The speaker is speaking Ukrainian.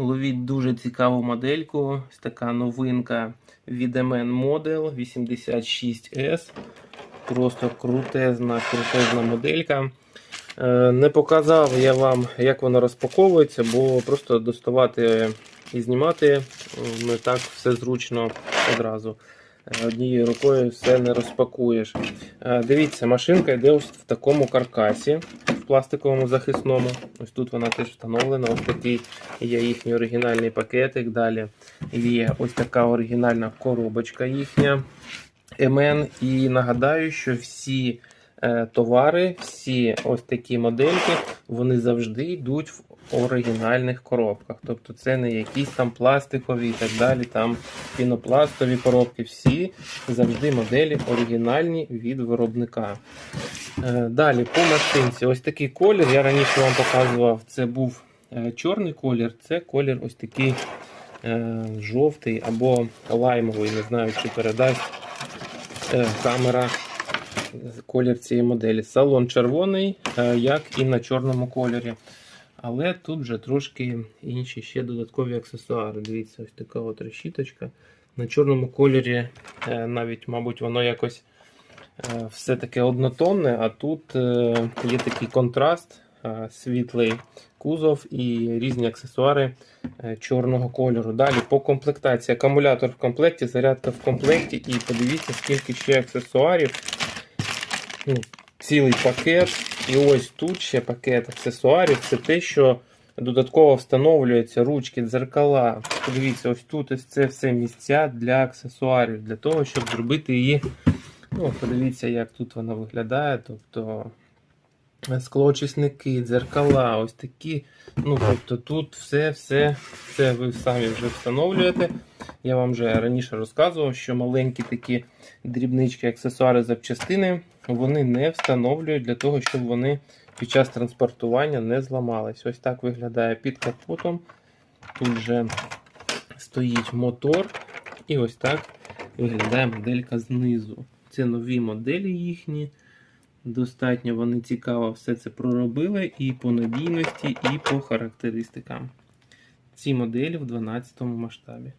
Ловіть дуже цікаву модельку. Ось така новинка від MN Model 86S. Просто крутезна, крутезна моделька. Е, Не показав я вам, як воно розпаковується, бо просто доставати і знімати е, не так все зручно одразу. Е, Однією рукою все не розпакуєш. Дивіться, машинка йде ось в такому каркасі, пластиковому захисному. Ось тут вона теж встановлена. Ось такий є їхній оригінальний пакетик. Далі є ось така оригінальна коробочка їхня. МН. І нагадаю, що всі е, товари, всі ось такі модельки, вони завжди йдуть в оригінальних коробках. Тобто це не якісь там пластикові і так далі, там пінопластові коробки. Всі завжди моделі оригінальні від виробника. Е, Далі по машинці, ось такий колір. Я раніше вам показував, це був е, чорний колір, це колір ось такий е, жовтий або лаймовий, не знаю, чи передасть камера колір цієї моделі. Салон червоний, як і на чорному кольорі. Але тут вже трошки інші ще додаткові аксесуари. Дивіться, ось така от решіточка. На чорному кольорі навіть, мабуть, воно якось все таке однотонне, а тут е, є такий контраст, е, світлий кузов і різні аксесуари е, чорного кольору. Далі по комплектації. Акумулятор в комплекті, зарядка в комплекті, і подивіться, скільки ще аксесуарів. Ну, цілий пакет. І ось тут ще пакет аксесуарів. Це те, що додатково встановлюється ручки, дзеркала. Подивіться, ось тут ось це все місця для аксесуарів, для того, щоб зробити її. Ну, подивіться, як тут вона виглядає. Тобто склоочисники, дзеркала, ось такі. Ну, тобто тут все, все, все ви самі вже встановлюєте. Я вам вже раніше розказував, що маленькі такі дрібнички, аксесуари, запчастини, вони не встановлюють для того, щоб вони під час транспортування не зламались. Ось так виглядає під капотом. Тут вже стоїть мотор, і ось так виглядає моделька знизу. Це нові моделі їхні. Достатньо вони цікаво все це проробили і по надійності, і по характеристикам. Ці моделі в 12 масштабі.